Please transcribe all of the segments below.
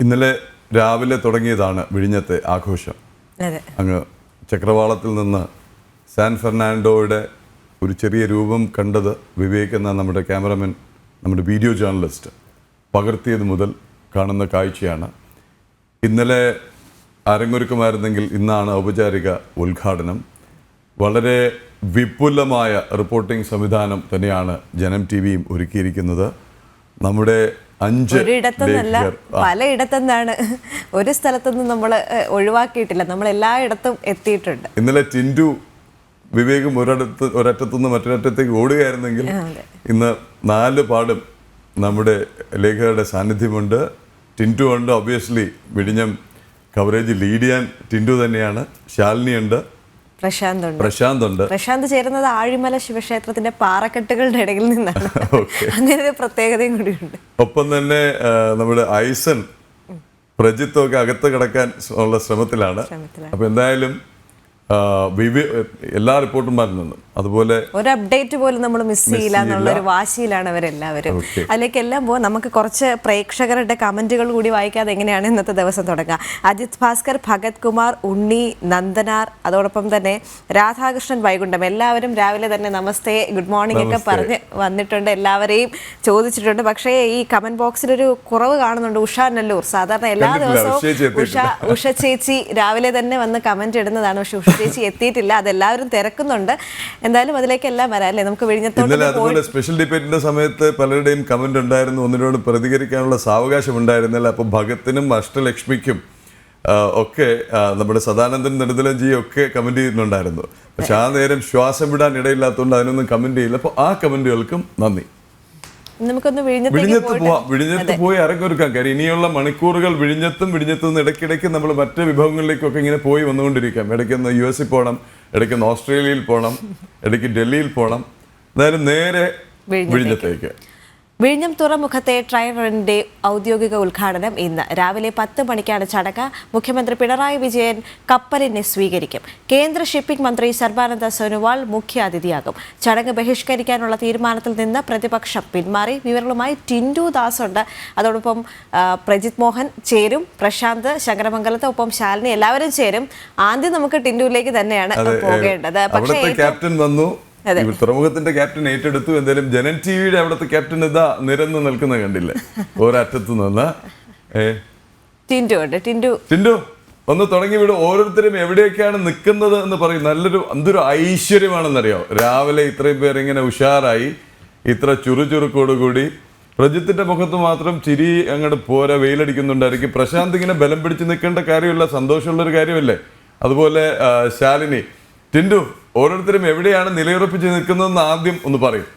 ഇന്നലെ രാവിലെ തുടങ്ങിയതാണ് വിഴിഞ്ഞത്തെ ആഘോഷം. അങ്ങ് ചക്രവാളത്തിൽ നിന്ന് സാൻ ഫെർണാൻഡോയുടെ ഒരു ചെറിയ രൂപം കണ്ടത് വിവേക് എന്ന നമ്മുടെ ക്യാമറമാൻ നമ്മുടെ വീഡിയോ ജേർണലിസ്റ്റ് പകർത്തിയത് മുതൽ കാണുന്ന കാഴ്ചയാണ്. ഇന്നലെ അരങ്ങൊരുക്കമായിരുന്നെങ്കിൽ ഇന്നാണ് ഔപചാരിക ഉദ്ഘാടനം. വളരെ വിപുലമായ റിപ്പോർട്ടിംഗ് സംവിധാനം തന്നെയാണ് ജനം ടി വിയും ഒരുക്കിയിരിക്കുന്നത്. നമ്മുടെ അഞ്ച് ഒരിടത്തുനിന്നല്ല പലയിടത്തുനിന്നാണ്. ഒരു സ്ഥലത്തുനിന്നും നമ്മൾ ഒഴിവാക്കിയിട്ടില്ല. നമ്മൾ എല്ലായിടത്തും എത്തിയിട്ടുണ്ട്. ഇന്നലെ ടിൻഡു വിവേകും ഒരിടത്ത് ഒരറ്റത്തുനിന്ന് മറ്റൊരറ്റത്തേക്ക് ഓടുകയായിരുന്നെങ്കിൽ ഇന്ന് നാല് പാടും നമ്മുടെ ലേഖകരുടെ സാന്നിധ്യമുണ്ട്. ടിന്റു ഉണ്ട് ഒബിയസ്ലി വിഴിഞ്ഞം കവറേജ് ലീഡ് ചെയ്യാൻ ടിന്റു തന്നെയാണ്. ശാലിനിയുണ്ട്. പ്രശാന്ത് ഉണ്ട് പ്രശാന്ത് ഉണ്ട് പ്രശാന്ത് ചേരുന്നത് ആഴിമല ശിവക്ഷേത്രത്തിന്റെ പാറക്കെട്ടുകളുടെ ഇടയിൽ നിന്നാണ്. അങ്ങനെ ഒരു പ്രത്യേകതയും കൂടിയുണ്ട്. ഒപ്പം തന്നെ നമ്മുടെ ഐസൻ പ്രജിത്തൊക്കെ അകത്ത് കിടക്കാൻ ഉള്ള ശ്രമത്തിലാണ്. അപ്പോൾ അപ്പൊ എന്തായാലും എല്ലാ റിപ്പോർട്ടും എല്ലാ റിപ്പോർട്ടർമാരിൽ നിന്നും അതുപോലെ ഒരു അപ്ഡേറ്റ് പോലും നമ്മൾ മിസ് ചെയ്യില്ല എന്നുള്ള ഒരു വാശിയിലാണ് അവരെല്ലാവരും. അതിലേക്ക് എല്ലാം പോകും നമുക്ക് കുറച്ച് പ്രേക്ഷകരുടെ കമന്റുകൾ കൂടി വായിക്കാതെ എങ്ങനെയാണ് ഇന്നത്തെ ദിവസം തുടങ്ങുക അജിത് ഭാസ്കർ ഭഗത് കുമാർ ഉണ്ണി നന്ദനാർ അതോടൊപ്പം തന്നെ രാധാകൃഷ്ണൻ വൈകുണ്ഠം. എല്ലാവരും രാവിലെ തന്നെ നമസ്തേ ഗുഡ് മോർണിംഗ് ഒക്കെ. പറഞ്ഞ് വന്നിട്ടുണ്ട്. എല്ലാവരെയും ചോദിച്ചിട്ടുണ്ട്. പക്ഷേ ഈ കമന്റ് ബോക്സിൽ ഒരു കുറവ് കാണുന്നുണ്ട്. ഉഷ നെല്ലൂർ. സാധാരണ എല്ലാ ദിവസവും ഉഷ ഉഷ ചേച്ചി രാവിലെ തന്നെ വന്ന് കമന്റ് ഇടുന്നതാണ്. പക്ഷെ ഉഷ ചേച്ചി എത്തിയിട്ടില്ല. അതെല്ലാവരും തിരക്കുന്നുണ്ട്. എന്തായാലും അതിലേക്ക് എല്ലാം വരാം അല്ലേ നമുക്ക് വിഴിഞ്ഞത്തോട്ട് സ്പെഷ്യൽ ഡിബേറ്റിന്റെ സമയത്ത് പലരുടെയും കമന്റ് ഉണ്ടായിരുന്നു. ഒന്നിനോട് പ്രതികരിക്കാനുള്ള സാവകാശം ഉണ്ടായിരുന്നില്ല അപ്പൊ ഭഗത്തിനും അഷ്ടലക്ഷ്മിക്കും ഒക്കെ നമ്മുടെ സദാനന്ദൻ നെടുതലജിയും ഒക്കെ കമന്റ് ചെയ്യുന്നുണ്ടായിരുന്നു. പക്ഷെ ആ നേരം ശ്വാസം വിടാൻ ഇടയില്ലാത്തതുകൊണ്ട് അതിനൊന്നും കമന്റ് ചെയ്യില്ല. അപ്പൊ ആ കമന്റുകൾക്കും നന്ദി. നമുക്കൊന്ന് വിഴിഞ്ഞത്ത് പോവാം. വിഴിഞ്ഞത്ത് പോയി ഇറങ്ങൊരുക്കാം കാര്യം ഇനിയുള്ള മണിക്കൂറുകൾ വിഴിഞ്ഞത്തും വിഴിഞ്ഞത്തും ഇടയ്ക്കിടയ്ക്ക് നമ്മൾ മറ്റ് വിഭവങ്ങളിലേക്കൊക്കെ ഇങ്ങനെ പോയി വന്നുകൊണ്ടിരിക്കാം. ഇടയ്ക്കൊന്ന് യു എസിൽ പോകണം ഇടയ്ക്കൊന്ന് ഓസ്ട്രേലിയയിൽ പോകണം ഇടയ്ക്ക് ഡൽഹിയിൽ പോകണം എന്തായാലും നേരെ വിഴിഞ്ഞത്തേക്ക്. വിഴിഞ്ഞം തുറമുഖത്തെ ട്രൈറണിന്റെ ഔദ്യോഗിക ഉദ്ഘാടനം ഇന്ന്. രാവിലെ പത്ത് മണിക്കാണ് ചടങ്ങ്. മുഖ്യമന്ത്രി പിണറായി വിജയൻ കപ്പലിനെ സ്വീകരിക്കും. കേന്ദ്ര ഷിപ്പിംഗ് മന്ത്രി സർബാനന്ദ സോനോവാൾ മുഖ്യാതിഥിയാകും. ചടങ്ങ് ബഹിഷ്കരിക്കാനുള്ള തീരുമാനത്തിൽ നിന്ന് പ്രതിപക്ഷം പിന്മാറി. വിവരങ്ങളുമായി ടിൻഡു ദാസ് ഉണ്ട്. അതോടൊപ്പം പ്രജിത് മോഹൻ ചേരും. പ്രശാന്ത് ശങ്കരമംഗലത്ത് ഒപ്പം ശാലിനി എല്ലാവരും ചേരും. ആദ്യം നമുക്ക് ടിൻഡുവിലേക്ക് തന്നെയാണ് പോകേണ്ടത്. പക്ഷേ ക്യാപ്റ്റൻ വന്നു. ഈ തുറമുഖത്തിന്റെ ക്യാപ്റ്റൻ ഏറ്റെടുത്തു. എന്തായാലും ജനൻ ടി വിയുടെ അവിടുത്തെ ക്യാപ്റ്റൻ ഇതാ നിരന്ന് നിൽക്കുന്ന കണ്ടില്ലേ? ഒരറ്റത്ത് നിന്ന്. ടിൻഡു ടിൻഡു. ടിൻഡു ഒന്ന് തുടങ്ങി വിടും. ഓരോരുത്തരും എവിടെയൊക്കെയാണ് നിൽക്കുന്നത് എന്ന് പറയും. നല്ലൊരു എന്തൊരു ഐശ്വര്യമാണെന്നറിയോ? രാവിലെ ഇത്രയും പേർ ഇങ്ങനെ ഉഷാറായി. ഇത്ര ചുറുചുറുക്കോടുകൂടി പ്രജിത്തിന്റെ മുഖത്ത് മാത്രം ചിരി അങ്ങോട്ട് പോരാ വെയിലടിക്കുന്നുണ്ടായിരിക്കും പ്രശാന്ത് ഇങ്ങനെ ബലം പിടിച്ച് നിൽക്കേണ്ട കാര്യമില്ല. സന്തോഷമുള്ള ഒരു കാര്യമല്ലേ? അതുപോലെ ശാലിനി. ടിൻഡു ഓരോരുത്തരും എവിടെയാണ് നിലയുറപ്പിച്ച് നിൽക്കുന്നതെന്ന് ആദ്യം ഒന്ന് പറയും.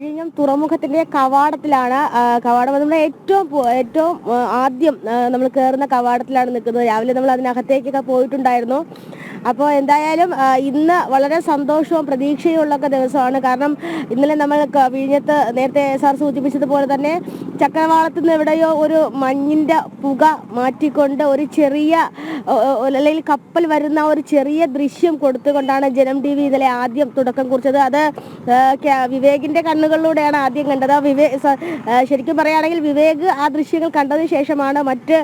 വിഴിഞ്ഞം തുറമുഖത്തിന്റെ കവാടത്തിലാണ് കവാടം നമ്മുടെ ഏറ്റവും ഏറ്റവും ആദ്യം നമ്മൾ കയറുന്ന കവാടത്തിലാണ് നിൽക്കുന്നത്. രാവിലെ നമ്മൾ അതിനകത്തേക്കൊക്കെ പോയിട്ടുണ്ടായിരുന്നു. അപ്പോൾ എന്തായാലും ഇന്ന് വളരെ സന്തോഷവും പ്രതീക്ഷയും ഉള്ളൊക്കെ ദിവസമാണ്. കാരണം ഇന്നലെ നമ്മൾ വിഴിഞ്ഞത്ത് നേരത്തെ സാർ സൂചിപ്പിച്ചതുപോലെ തന്നെ ചക്രവാളത്തിൽ നിന്ന് എവിടെയോ ഒരു മഞ്ഞിന്റെ പുക മാറ്റിക്കൊണ്ട് ഒരു ചെറിയ അല്ലെങ്കിൽ കപ്പൽ വരുന്ന ഒരു ചെറിയ ദൃശ്യം കൊടുത്തുകൊണ്ടാണ് ജനം ടി വി ഇന്നലെ ആദ്യം തുടക്കം കുറിച്ചത്. അത് വിവേകിന്റെ കണ്ണുകളിലൂടെയാണ് ആദ്യം കണ്ടത്. വിവേ ശരിക്കും പറയുകയാണെങ്കിൽ വിവേക് ആ ദൃശ്യങ്ങൾ കണ്ടതിന് ശേഷമാണ് മറ്റ്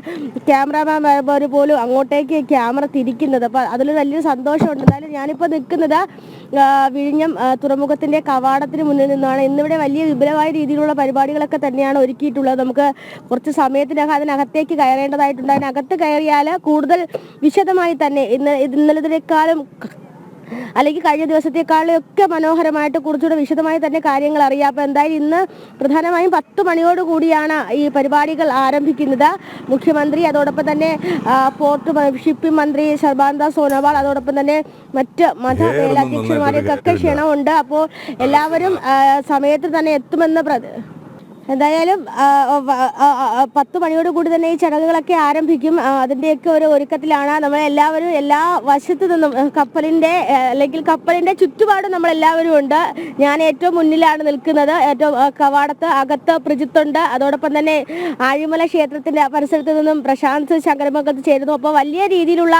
ക്യാമറാമാൻമാർ പോലും അങ്ങോട്ടേക്ക് ക്യാമറ തിരിക്കുന്നത്. അപ്പോൾ അതിൽ വലിയൊരു സന്തോഷമുണ്ട്. എന്തായാലും ഞാനിപ്പോൾ നിൽക്കുന്നത് വിഴിഞ്ഞം തുറമുഖത്തിന്റെ കവാടത്തിന് മുന്നിൽ നിന്നാണ്. ഇന്നിവിടെ വലിയ വിപുലമായ രീതിയിലുള്ള പരിപാടികളൊക്കെ തന്നെയാണ് ഒരുക്കിയിട്ടുള്ളത്. നമുക്ക് കുറച്ച് സമയത്തിനകം അതിനകത്തേക്ക് കയറേണ്ടതായിട്ടുണ്ട്. അതിനകത്ത് കയറിയാൽ കൂടുതൽ വിശദമായി തന്നെ ഇന്ന് ഇന്നലതിനേക്കാളും അല്ലെങ്കിൽ കഴിഞ്ഞ ദിവസത്തെക്കാളും ഒക്കെ മനോഹരമായിട്ട് കുറച്ചുകൂടെ വിശദമായി തന്നെ കാര്യങ്ങൾ അറിയാം. അപ്പോൾ എന്തായാലും ഇന്ന് പ്രധാനമായും പത്ത് മണിയോട് കൂടിയാണ് ഈ പരിപാടികൾ ആരംഭിക്കുന്നത്. മുഖ്യമന്ത്രി അതോടൊപ്പം തന്നെ പോർട്ട് ഷിപ്പിംഗ് മന്ത്രി സർബാനന്ദ സോനോവാൾ അതോടൊപ്പം തന്നെ മറ്റ് മത മേലാധ്യക്ഷന്മാരെയൊക്കെ ക്ഷണമുണ്ട്. അപ്പോൾ എല്ലാവരും സമയത്ത് തന്നെ എത്തുമെന്ന് പ്ര എന്തായാലും പത്ത് മണിയോട് കൂടി തന്നെ ഈ ചടങ്ങുകളൊക്കെ ആരംഭിക്കും. അതിന്റെയൊക്കെ ഒരു ഒരുക്കത്തിലാണ് നമ്മൾ എല്ലാവരും എല്ലാ വശത്തു നിന്നും കപ്പലിന്റെ അല്ലെങ്കിൽ കപ്പലിന്റെ ചുറ്റുപാടും നമ്മൾ എല്ലാവരും ഉണ്ട്. ഞാൻ ഏറ്റവും മുന്നിലാണ് നിൽക്കുന്നത്. ഏറ്റവും കവാടത്ത് അകത്ത് പ്രജിത്തുണ്ട്. അതോടൊപ്പം തന്നെ ആഴിമല ക്ഷേത്രത്തിന്റെ പരിസരത്ത് നിന്നും പ്രശാന്ത് ശങ്കരമുഖത്ത് ചേരുന്നു. അപ്പോൾ വലിയ രീതിയിലുള്ള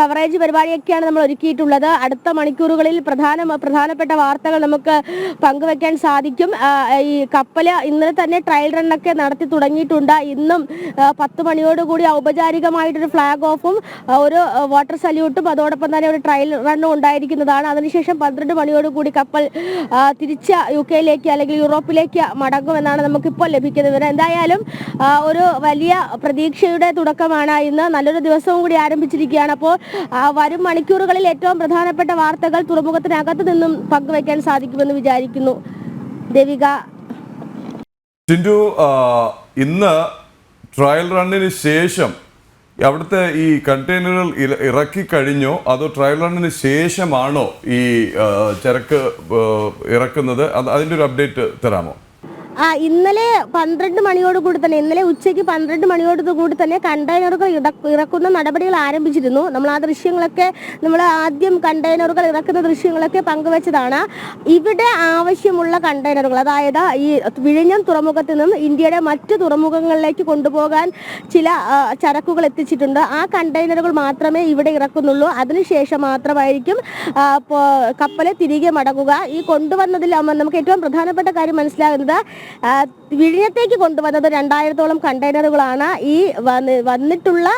കവറേജ് പരിപാടിയൊക്കെയാണ് നമ്മൾ ഒരുക്കിയിട്ടുള്ളത്. അടുത്ത മണിക്കൂറുകളിൽ പ്രധാന പ്രധാനപ്പെട്ട വാർത്തകൾ നമുക്ക് പങ്കുവെക്കാൻ സാധിക്കും. ഈ കപ്പൽ ഇന്നലെ തന്നെ ട്രയൽ റണ്ണൊക്കെ നടത്തി തുടങ്ങിയിട്ടുണ്ട്. ഇന്നും പത്ത് മണിയോടുകൂടി ഔപചാരികമായിട്ടൊരു ഫ്ലാഗ് ഓഫും ഒരു വാട്ടർ സല്യൂട്ടും അതോടൊപ്പം തന്നെ ഒരു ട്രയൽ റണ്ണും ഉണ്ടായിരിക്കുന്നതാണ്. അതിനുശേഷം പന്ത്രണ്ട് മണിയോടുകൂടി കപ്പൽ തിരിച്ച യു കെയിലേക്ക് അല്ലെങ്കിൽ യൂറോപ്പിലേക്ക് മടങ്ങുമെന്നാണ് നമുക്കിപ്പോൾ ലഭിക്കുന്ന വിവരം. എന്തായാലും ഒരു വലിയ പ്രതീക്ഷയുടെ തുടക്കമാണ് ഇന്ന്. നല്ലൊരു ദിവസവും കൂടി ആരംഭിച്ചിരിക്കുകയാണ്. അപ്പോൾ വരും മണിക്കൂറുകളിൽ ഏറ്റവും പ്രധാനപ്പെട്ട വാർത്തകൾ തുറമുഖത്തിനകത്ത് നിന്നും പങ്കുവയ്ക്കാൻ സാധിക്കുമെന്ന് വിചാരിക്കുന്നു. ദേവിക ആ, ഇന്ന് ട്രയൽ റണ്ണിന് ശേഷം അവിടുത്തെ ഈ കണ്ടെയ്നറുകൾ ഇറ- ഇറക്കി കഴിഞ്ഞോ? അതോ ട്രയൽ റണ്ണിന് ശേഷമാണോ ഈ ചരക്ക് ഇറക്കുന്നത്? അത് അതിന്റെ ഒരു അപ്ഡേറ്റ് തരാമോ? ആ ഇന്നലെ പന്ത്രണ്ട് മണിയോട് കൂടി തന്നെ ഇന്നലെ ഉച്ചയ്ക്ക് പന്ത്രണ്ട് മണിയോട് കൂടി തന്നെ കണ്ടെയ്നറുകൾ ഇറക്കുന്ന നടപടികൾ ആരംഭിച്ചിരുന്നു. നമ്മൾ ആ ദൃശ്യങ്ങളൊക്കെ നമ്മൾ ആദ്യം കണ്ടെയ്നറുകൾ ഇറക്കുന്ന ദൃശ്യങ്ങളൊക്കെ പങ്കുവച്ചതാണ്. ഇവിടെ ആവശ്യമുള്ള കണ്ടെയ്നറുകൾ അതായത് ഈ വിഴിഞ്ഞം തുറമുഖത്ത് നിന്നും ഇന്ത്യയുടെ മറ്റ് തുറമുഖങ്ങളിലേക്ക് കൊണ്ടുപോകാൻ ചില ചരക്കുകൾ എത്തിച്ചിട്ടുണ്ട്. ആ കണ്ടെയ്നറുകൾ മാത്രമേ ഇവിടെ ഇറക്കുന്നുള്ളൂ. അതിനുശേഷം മാത്രമായിരിക്കും കപ്പലെ തിരികെ മടങ്ങുക. ഈ കൊണ്ടുവന്നതിൽ നമുക്ക് ഏറ്റവും പ്രധാനപ്പെട്ട കാര്യം മനസ്സിലാകുന്നത് വിഴിഞ്ഞത്തേക്ക് കൊണ്ടുവന്നത് രണ്ടായിരത്തോളം കണ്ടെയ്നറുകളാണ്. ഈ വന്ന് വന്നിട്ടുള്ള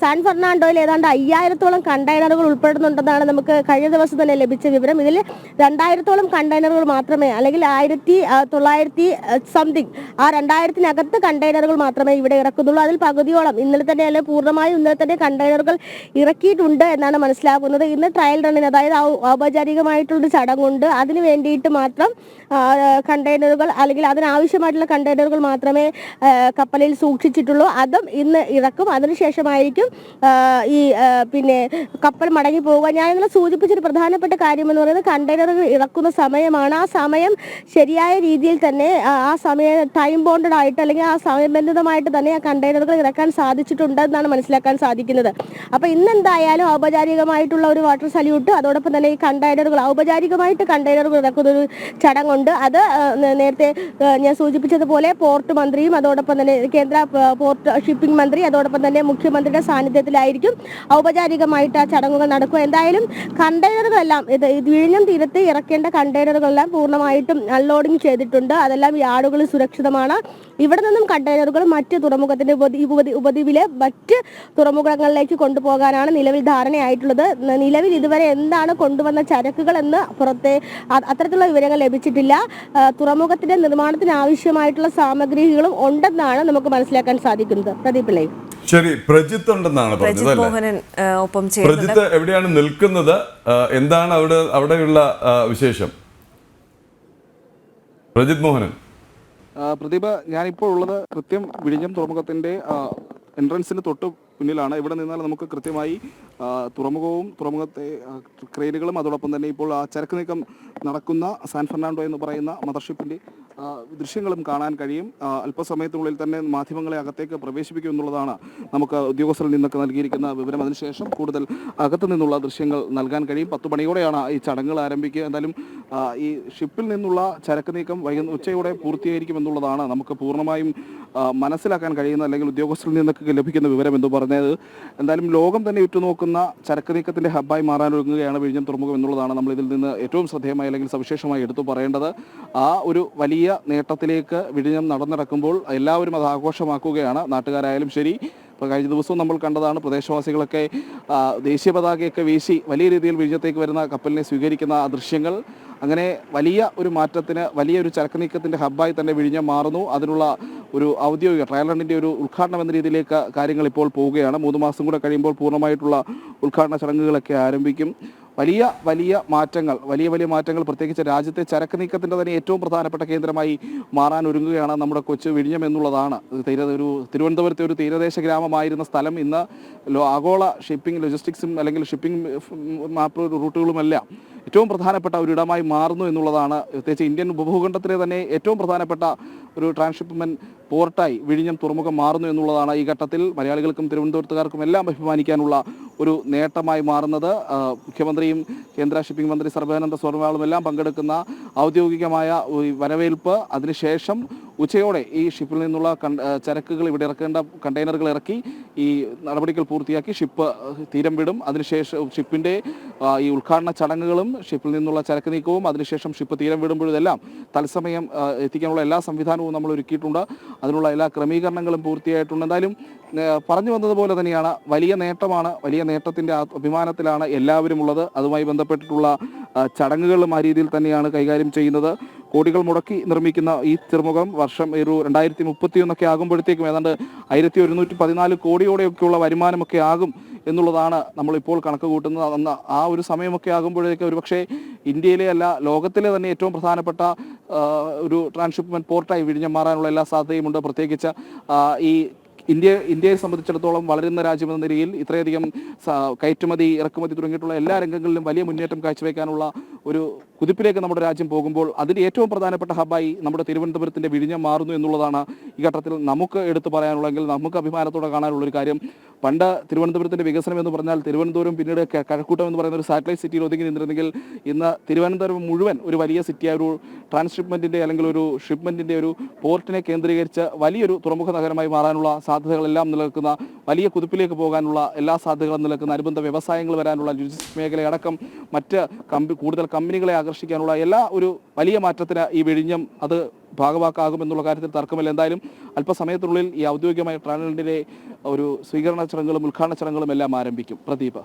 സാൻ ഫെർണാണ്ടോയിൽ ഏതാണ്ട് അയ്യായിരത്തോളം കണ്ടെയ്നറുകൾ ഉൾപ്പെടുന്നുണ്ടെന്നാണ് നമുക്ക് കഴിഞ്ഞ ദിവസം തന്നെ ലഭിച്ച വിവരം. ഇതിൽ രണ്ടായിരത്തോളം കണ്ടെയ്നറുകൾ മാത്രമേ അല്ലെങ്കിൽ ആയിരത്തി തൊള്ളായിരത്തി സംതിങ് ആ രണ്ടായിരത്തിനകത്ത് കണ്ടെയ്നറുകൾ മാത്രമേ ഇവിടെ ഇറക്കുന്നുള്ളൂ. അതിൽ പകുതിയോളം ഇന്നലെ തന്നെ അല്ലെങ്കിൽ പൂർണമായും ഇന്നലെ തന്നെ കണ്ടെയ്നറുകൾ ഇറക്കിയിട്ടുണ്ട് എന്നാണ് മനസ്സിലാക്കുന്നത് ഇന്ന് ട്രയൽ റണ്ണിന് അതായത് ഔപചാരികമായിട്ടുള്ള ചടങ്ങുണ്ട്. അതിനു വേണ്ടിയിട്ട് മാത്രം കണ്ടെയ്നറുകൾ അല്ലെങ്കിൽ അതിനാവശ്യമായിട്ടുള്ള കണ്ടെയ്നറുകൾ മാത്രമേ കപ്പലിൽ സൂക്ഷിച്ചിട്ടുള്ളൂ. അതും ഇന്ന് ഇറക്കും. അതിനുശേഷമായിരിക്കും ഈ പിന്നെ കപ്പൽ മടങ്ങി പോവുക. ഞാൻ ഇന്നലെ സൂചിപ്പിച്ചൊരു പ്രധാനപ്പെട്ട കാര്യം എന്ന് പറയുന്നത് കണ്ടെയ്നറുകൾ ഇറക്കുന്ന സമയമാണ്. ആ സമയം ശരിയായ രീതിയിൽ തന്നെ ആ, സമയ ടൈം ബോണ്ടഡ് ആയിട്ട് അല്ലെങ്കിൽ ആ സമയബന്ധിതമായിട്ട് തന്നെ ആ കണ്ടെയ്നറുകൾ ഇറക്കാൻ സാധിച്ചിട്ടുണ്ട് എന്നാണ് മനസ്സിലാക്കാൻ സാധിക്കുന്നത്. അപ്പോൾ ഇന്ന് എന്തായാലും ഔപചാരികമായിട്ടുള്ള ഒരു വാട്ടർ സല്യൂട്ട് അതോടൊപ്പം തന്നെ ഈ കണ്ടെയ്നറുകൾ ഔപചാരികമായിട്ട് കണ്ടെയ്നറുകൾ ഇറക്കുന്ന ഒരു ചടങ്ങുണ്ട്. അത് നേരത്തെ ഞാൻ സൂചിപ്പിച്ചതുപോലെ പോർട്ട് മന്ത്രിയും അതോടൊപ്പം തന്നെ കേന്ദ്ര പോർട്ട് ഷിപ്പിംഗ് മന്ത്രി അതോടൊപ്പം തന്നെ മുഖ്യമന്ത്രിയുടെ സാന്നിധ്യത്തിലായിരിക്കും ഔപചാരികമായിട്ട് ആ ചടങ്ങുകൾ നടക്കുക. എന്തായാലും കണ്ടെയ്നറുകളെല്ലാം ഇത് വിഴിഞ്ഞം തീരത്ത് ഇറക്കേണ്ട കണ്ടെയ്നറുകളെല്ലാം പൂർണമായിട്ടും അൺലോഡിംഗ് ചെയ്തിട്ടുണ്ട്. അതെല്ലാം യാർഡുകളിൽ സുരക്ഷിതമാണ്. ഇവിടെ നിന്നും കണ്ടെയ്നറുകൾ മറ്റ് തുറമുഖത്തിന്റെ ഉപദ്വീ- ഉപദ്വീ- ഉപദ്വീപിലെ മറ്റ് തുറമുഖങ്ങളിലേക്ക് കൊണ്ടുപോകാനാണ് നിലവിൽ ധാരണയായിട്ടുള്ളത്. നിലവിൽ ഇതുവരെ എന്താണ് കൊണ്ടുവന്ന ചരക്കുകൾ എന്ന് പുറത്തെ അത്തരത്തിലുള്ള വിവരങ്ങൾ ലഭിച്ചിട്ടില്ല. തുറമുഖത്തിന്റെ നിർമ്മാണത്തിന് ആവശ്യമായിട്ടുള്ള സാമഗ്രികളും ഉണ്ടെന്നാണ് നമുക്ക് മനസ്സിലാക്കാൻ സാധിക്കുന്നത്. പ്രദീപ് ലൈ ശരി പ്രജിത്ത് ഉണ്ടെന്നാണ് പറഞ്ഞത് പ്രജിത്ത് എവിടെയാണ് നിൽക്കുന്നത്? എന്താണ് അവിടെ അവിടെയുള്ള വിശേഷം? പ്രജിത് മോഹനൻ. പ്രദീപ് ഞാനിപ്പോൾ ഉള്ളത് കൃത്യം വിഴിഞ്ഞം തുറമുഖത്തിന്റെ എൻട്രൻസിന് തൊട്ട് മുന്നിലാണ്. ഇവിടെ നിന്നാൽ നമുക്ക് കൃത്യമായി തുറമുഖവും തുറമുഖത്തെ ക്രെയിനുകളും അതോടൊപ്പം തന്നെ ഇപ്പോൾ ചരക്ക് നീക്കം നടക്കുന്ന സാൻ ഫെർണാണ്ടോ എന്ന് പറയുന്ന മദർഷിപ്പിന്റെ ദൃശ്യങ്ങളും കാണാൻ കഴിയും. അല്പസമയത്തിനുള്ളിൽ തന്നെ മാധ്യമങ്ങളെ അകത്തേക്ക് പ്രവേശിപ്പിക്കും എന്നുള്ളതാണ് നമുക്ക് ഉദ്യോഗസ്ഥരിൽ നിന്നൊക്കെ നൽകിയിരിക്കുന്ന വിവരം. അതിനുശേഷം കൂടുതൽ അകത്തു നിന്നുള്ള ദൃശ്യങ്ങൾ നൽകാൻ കഴിയും. പത്ത് മണിയോടെയാണ് ഈ ചടങ്ങുകൾ ആരംഭിക്കുക. എന്തായാലും ഈ ഷിപ്പിൽ നിന്നുള്ള ചരക്ക് നീക്കം വൈകുന്ന ഉച്ചയോടെ പൂർത്തീകരിക്കും എന്നുള്ളതാണ് നമുക്ക് പൂർണമായും മനസ്സിലാക്കാൻ കഴിയുന്ന അല്ലെങ്കിൽ ഉദ്യോഗസ്ഥരിൽ നിന്നൊക്കെ ലഭിക്കുന്ന വിവരം എന്ന് പറഞ്ഞത്. എന്തായാലും ലോകം തന്നെ ഉറ്റുനോക്കുന്ന ചരക്ക് നീക്കത്തിന്റെ ഹബ്ബായി മാറാനൊരുങ്ങുകയാണ് വിഴിഞ്ഞം തുറമുഖം എന്നുള്ളതാണ് നമ്മൾ ഇതിൽ നിന്ന് ഏറ്റവും ശ്രദ്ധേയമായി അല്ലെങ്കിൽ സവിശേഷമായി എടുത്തു പറയേണ്ടത്. ആ ഒരു വലിയ നേട്ടത്തിലേക്ക് വിഴിഞ്ഞം നടന്നിടക്കുമ്പോൾ എല്ലാവരും അത് ആഘോഷമാക്കുകയാണ്. നാട്ടുകാരായാലും ശരി ഇപ്പോൾ കഴിഞ്ഞ ദിവസവും നമ്മൾ കണ്ടതാണ് പ്രദേശവാസികളൊക്കെ ദേശീയ പതാകയൊക്കെ വീശി വലിയ രീതിയിൽ വിഴിഞ്ഞത്തേക്ക് വരുന്ന കപ്പലിനെ സ്വീകരിക്കുന്ന ആ ദൃശ്യങ്ങൾ. അങ്ങനെ വലിയ ഒരു മാറ്റത്തിന് വലിയ ഒരു ചരക്ക് നീക്കത്തിന്റെ ഹബ്ബായി തന്നെ വിഴിഞ്ഞം മാറുന്നു. അതിനുള്ള ഒരു ഔദ്യോഗിക ട്രയൽ റണ്ണിന്റെ ഒരു ഉദ്ഘാടനം എന്ന രീതിയിലേക്ക് കാര്യങ്ങൾ ഇപ്പോൾ പോവുകയാണ്. മൂന്ന് മാസം കൂടെ കഴിയുമ്പോൾ പൂർണമായിട്ടുള്ള ഉദ്ഘാടന ചടങ്ങുകളൊക്കെ ആരംഭിക്കും. വലിയ വലിയ മാറ്റങ്ങൾ വലിയ വലിയ മാറ്റങ്ങൾ പ്രത്യേകിച്ച് രാജ്യത്തെ ചരക്ക് നീക്കത്തിന്റെ തന്നെ ഏറ്റവും പ്രധാനപ്പെട്ട കേന്ദ്രമായി മാറാൻ ഒരുങ്ങുകയാണ് നമ്മുടെ കൊച്ചു വിഴിഞ്ഞം എന്നുള്ളതാണ്. തീര ഒരു തിരുവനന്തപുരത്തെ ഒരു തീരദേശ ഗ്രാമമായിരുന്ന സ്ഥലം ഇന്ന് ആഗോള ഷിപ്പിംഗ് ലോജിസ്റ്റിക്സും അല്ലെങ്കിൽ ഷിപ്പിംഗ് മാപ്പ് റൂട്ടുകളുമെല്ലാം ഏറ്റവും പ്രധാനപ്പെട്ട ഒരു ഇടമായി മാറുന്നു എന്നുള്ളതാണ്. പ്രത്യേകിച്ച് ഇന്ത്യൻ ഉപഭൂഖണ്ഡത്തിലെ തന്നെ ഏറ്റവും പ്രധാനപ്പെട്ട ഒരു ട്രാൻസ്ഷിപ്മെന്റ് പോർട്ടായി വിഴിഞ്ഞം തുറമുഖം മാറുന്നു എന്നുള്ളതാണ് ഈ ഘട്ടത്തിൽ മലയാളികൾക്കും തിരുവനന്തപുരത്തുകാർക്കും എല്ലാം അഭിമാനിക്കാനുള്ള ഒരു നേട്ടമായി മാറുന്നത്. മുഖ്യമന്ത്രിയും കേന്ദ്ര ഷിപ്പിംഗ് മന്ത്രി സർബാനന്ദ സോനോവാളും എല്ലാം പങ്കെടുക്കുന്ന ഔദ്യോഗികമായ വരവേൽപ്പ്. അതിനുശേഷം ഉച്ചയോടെ ഈ ഷിപ്പിൽ നിന്നുള്ള ചരക്കുകൾ ഇവിടെ ഇറക്കേണ്ട കണ്ടെയ്നറുകൾ ഇറക്കി ഈ നടപടികൾ പൂർത്തിയാക്കി ഷിപ്പ് തീരം വിടും. അതിനുശേഷം ഷിപ്പിന്റെ ഈ ഉദ്ഘാടന ചടങ്ങുകളും ഷിപ്പിൽ നിന്നുള്ള ചരക്ക് നീക്കവും അതിനുശേഷം ഷിപ്പ് തീരം വിടുമ്പോഴെല്ലാം തത്സമയം എത്തിക്കാനുള്ള എല്ലാ സംവിധാനവും നമ്മൾ ഒരുക്കിയിട്ടുണ്ട്. അതിനുള്ള എല്ലാ ക്രമീകരണങ്ങളും പൂർത്തിയായിട്ടുണ്ട്. എന്തായാലും പറഞ്ഞു വന്നതുപോലെ തന്നെയാണ് വലിയ നേട്ടമാണ് വലിയ നേട്ടത്തിന്റെ അഭിമാനത്തിലാണ് എല്ലാവരും ഉള്ളത്. അതുമായി ബന്ധപ്പെട്ടിട്ടുള്ള ചടങ്ങുകളും ആ രീതിയിൽ തന്നെയാണ് കൈകാര്യം ചെയ്യുന്നത്. കോടികൾ മുടക്കി നിർമ്മിക്കുന്ന ഈ തിരുമുഖം വർഷം ഒരു രണ്ടായിരത്തി മുപ്പത്തിയൊന്നൊക്കെ ആകുമ്പോഴത്തേക്കും ഏതാണ്ട് ആയിരത്തി ഒരുന്നൂറ്റി പതിനാല് കോടിയോടെയൊക്കെയുള്ള വരുമാനമൊക്കെ ആകും. എന്നുള്ളതാണ് നമ്മളിപ്പോൾ കണക്ക് കൂട്ടുന്നത്. അന്ന് ആ ഒരു സമയമൊക്കെ ആകുമ്പോഴേക്ക് ഒരുപക്ഷെ ഇന്ത്യയിലെ അല്ല ലോകത്തിലെ തന്നെ ഏറ്റവും പ്രധാനപ്പെട്ട ഒരു ട്രാൻസ്ഷിപ്മെന്റ് പോർട്ടായി വിഴിഞ്ഞം മാറാനുള്ള എല്ലാ സാധ്യതയുമുണ്ട്. പ്രത്യേകിച്ച് ഈ ഇന്ത്യ ഇന്ത്യയെ സംബന്ധിച്ചിടത്തോളം വളരുന്ന രാജ്യമെന്ന നിലയിൽ ഇത്രയധികം കയറ്റുമതി ഇറക്കുമതി തുടങ്ങിയിട്ടുള്ള എല്ലാ രംഗങ്ങളിലും വലിയ മുന്നേറ്റം കാഴ്ചവെക്കാനുള്ള ഒരു കുതിപ്പിലേക്ക് നമ്മുടെ രാജ്യം പോകുമ്പോൾ അതിന്റെ ഏറ്റവും പ്രധാനപ്പെട്ട ഹബായി നമ്മുടെ തിരുവനന്തപുരത്തിന്റെ വിഴിഞ്ഞം മാറുന്നു എന്നുള്ളതാണ് ഈ ഘട്ടത്തിൽ നമുക്ക് എടുത്തു പറയാനുള്ളെങ്കിൽ നമുക്ക് അഭിമാനത്തോടെ കാണാനുള്ള ഒരു കാര്യം. പണ്ട് തിരുവനന്തപുരത്തിന്റെ വികസനം എന്ന് പറഞ്ഞാൽ തിരുവനന്തപുരം പിന്നീട് കഴക്കൂട്ടം എന്ന് പറയുന്ന ഒരു സാറ്റലൈറ്റ് സിറ്റിയിൽ ഒതുങ്ങി നിന്നിരുന്നെങ്കിൽ ഇന്ന് തിരുവനന്തപുരം മുഴുവൻ ഒരു വലിയ സിറ്റിയായ ഒരു ട്രാൻസ്ഷിപ്മെന്റിന്റെ അല്ലെങ്കിൽ ഒരു ഷിപ്മെന്റിന്റെ ഒരു പോർട്ടിനെ കേന്ദ്രീകരിച്ച് വലിയൊരു തുറമുഖ നഗരമായി മാറാനുള്ള സാധ്യതകളെല്ലാം നിലനിൽക്കുന്ന വലിയ കുതിപ്പിലേക്ക് പോകാനുള്ള എല്ലാ സാധ്യതകളും നിലനിൽക്കുന്ന അനുബന്ധ വ്യവസായങ്ങൾ വരാനുള്ള ലോജിസ്റ്റിക് മേഖലയടക്കം മറ്റ് കമ്പി കൂടുതൽ കമ്പനികളെ ആകർഷിക്കാനുള്ള എല്ലാ ഒരു വലിയ മാറ്റത്തിന് ഈ വിഴിഞ്ഞം അത് ഭാഗവാക്കാകുമെന്നുള്ള കാര്യത്തിൽ തർക്കമില്ല. എന്തായാലും അല്പസമയത്തിനുള്ളിൽ ഈ ഔദ്യോഗികമായ ട്രാനലിന്റെ ഒരു സ്വീകരണ ചടങ്ങുകളും ഉദ്ഘാടന ചടങ്ങുകളും എല്ലാം ആരംഭിക്കും. പ്രദീപ്.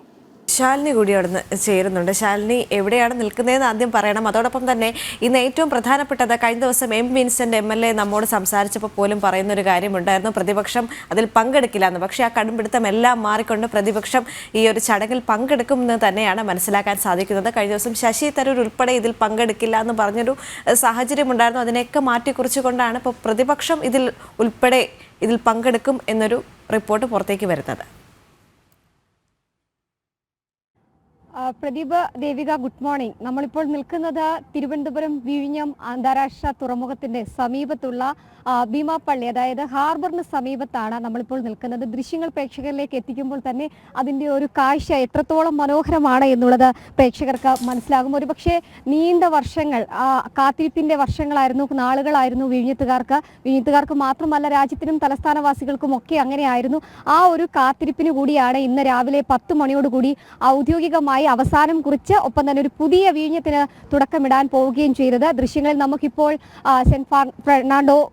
ശാലിനി കൂടി അവിടെ നിന്ന് ചേരുന്നുണ്ട്. ശാലിനി എവിടെയാണ് നിൽക്കുന്നതെന്ന് ആദ്യം പറയണം. അതോടൊപ്പം തന്നെ ഇന്ന് ഏറ്റവും പ്രധാനപ്പെട്ടത് കഴിഞ്ഞ ദിവസം M Vincent M L A നമ്മോട് സംസാരിച്ചപ്പോൾ പോലും പറയുന്ന ഒരു കാര്യമുണ്ടായിരുന്നു. പ്രതിപക്ഷം അതിൽ പങ്കെടുക്കില്ല എന്ന്. പക്ഷേ ആ കടുംപിടുത്തം എല്ലാം മാറിക്കൊണ്ട് പ്രതിപക്ഷം ഈ ഒരു ചടങ്ങിൽ പങ്കെടുക്കുമെന്ന് തന്നെയാണ് മനസ്സിലാക്കാൻ സാധിക്കുന്നത്. കഴിഞ്ഞ ദിവസം ശശി തരൂർ ഉൾപ്പെടെ ഇതിൽ പങ്കെടുക്കില്ല എന്ന് പറഞ്ഞൊരു സാഹചര്യമുണ്ടായിരുന്നു. അതിനെയൊക്കെ മാറ്റിക്കുറിച്ചുകൊണ്ടാണ് ഇപ്പോൾ പ്രതിപക്ഷം ഇതിൽ ഉൾപ്പെടെ ഇതിൽ പങ്കെടുക്കും എന്നൊരു റിപ്പോർട്ട് പുറത്തേക്ക് വരുന്നത് ആ, പ്രദീപ് ദേവിക ഗുഡ് മോർണിംഗ്. നമ്മളിപ്പോൾ നിൽക്കുന്നത് തിരുവനന്തപുരം വിഴിഞ്ഞം അന്താരാഷ്ട്ര തുറമുഖത്തിന്റെ സമീപത്തുള്ള ഭീമാപ്പള്ളി അതായത് ഹാർബറിന് സമീപത്താണ് നമ്മളിപ്പോൾ നിൽക്കുന്നത്. ദൃശ്യങ്ങൾ പ്രേക്ഷകരിലേക്ക് എത്തിക്കുമ്പോൾ തന്നെ അതിന്റെ ഒരു കാഴ്ച എത്രത്തോളം മനോഹരമാണ് എന്നുള്ളത് പ്രേക്ഷകർക്ക് മനസ്സിലാകും. ഒരുപക്ഷെ നീണ്ട വർഷങ്ങൾ കാത്തിരിപ്പിന്റെ വർഷങ്ങളായിരുന്നു നാളുകളായിരുന്നു വിഴിഞ്ഞത്തുകാർക്ക്. വിഴിഞ്ഞത്തുകാർക്ക് മാത്രമല്ല രാജ്യത്തിനും തലസ്ഥാനവാസികൾക്കും ഒക്കെ അങ്ങനെയായിരുന്നു ആ ഒരു കാത്തിരിപ്പിന് കൂടിയാണ് ഇന്ന് രാവിലെ പത്ത് മണിയോടുകൂടി ഔദ്യോഗികമായി അവസാനം കുറിച്ച് ഒപ്പം തന്നെ ഒരു പുതിയ വീഞ്ഞത്തിന് തുടക്കമിടാൻ പോവുകയും ചെയ്തത്. ദൃശ്യങ്ങളിൽ നമുക്കിപ്പോൾ സെന്റ് ഫാർ- ഫെർണാണ്ടോ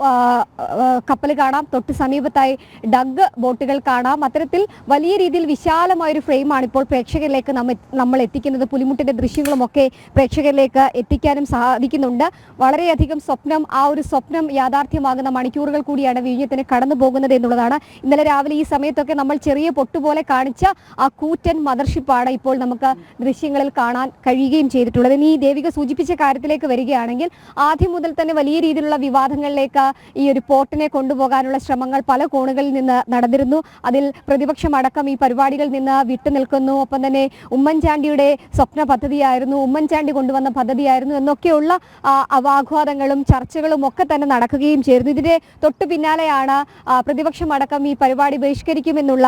കപ്പൽ കാണാം. തൊട്ട് സമീപത്തായി ഡഗ് ബോട്ടുകൾ കാണാം. അത്തരത്തിൽ വലിയ രീതിയിൽ വിശാലമായ ഒരു ഫ്രെയിമാണ് ഇപ്പോൾ പ്രേക്ഷകരിലേക്ക് നമ്മൾ എത്തിക്കുന്നത്. പുലിമുട്ടിന്റെ ദൃശ്യങ്ങളുമൊക്കെ പ്രേക്ഷകരിലേക്ക് എത്തിക്കാനും സാധിക്കുന്നുണ്ട്. വളരെയധികം സ്വപ്നം ആ ഒരു സ്വപ്നം യാഥാർത്ഥ്യമാകുന്ന മണിക്കൂറുകൾ കൂടിയാണ് വിഴിഞ്ഞത്തിന് കടന്നു പോകുന്നത് എന്നുള്ളതാണ്. ഇന്നലെ രാവിലെ ഈ സമയത്തൊക്കെ നമ്മൾ ചെറിയ പൊട്ടുപോലെ കാണിച്ച ആ കൂറ്റൻ മദർഷിപ്പാണ് ഇപ്പോൾ നമുക്ക് ദൃശ്യങ്ങളിൽ കാണാൻ കഴിയുകയും ചെയ്തിട്ടുള്ളത്. ഇനി ഈ ദേവിക സൂചിപ്പിച്ച കാര്യത്തിലേക്ക് വരികയാണെങ്കിൽ ആദ്യം മുതൽ തന്നെ വലിയ രീതിയിലുള്ള വിവാദങ്ങളിലേക്ക് ഈ ഒരു പോർട്ടിനെ കൊണ്ടുപോകാനുള്ള ശ്രമങ്ങൾ പല കോണുകളിൽ നിന്ന് നടന്നിരുന്നു. അതിൽ പ്രതിപക്ഷം അടക്കം ഈ പരിപാടികളിൽ നിന്ന് വിട്ടുനിൽക്കുന്നു ഒപ്പം തന്നെ ഉമ്മൻചാണ്ടിയുടെ സ്വപ്ന പദ്ധതിയായിരുന്നു ഉമ്മൻചാണ്ടി കൊണ്ടുവന്ന പദ്ധതിയായിരുന്നു എന്നൊക്കെയുള്ള ആ, അവാഘാതങ്ങളും ചർച്ചകളും ഒക്കെ തന്നെ നടക്കുകയും ചേർന്നു ഇതിന്റെ തൊട്ടു പിന്നാലെയാണ് ആ, പ്രതിപക്ഷം അടക്കം ഈ പരിപാടി ബഹിഷ്കരിക്കുമെന്നുള്ള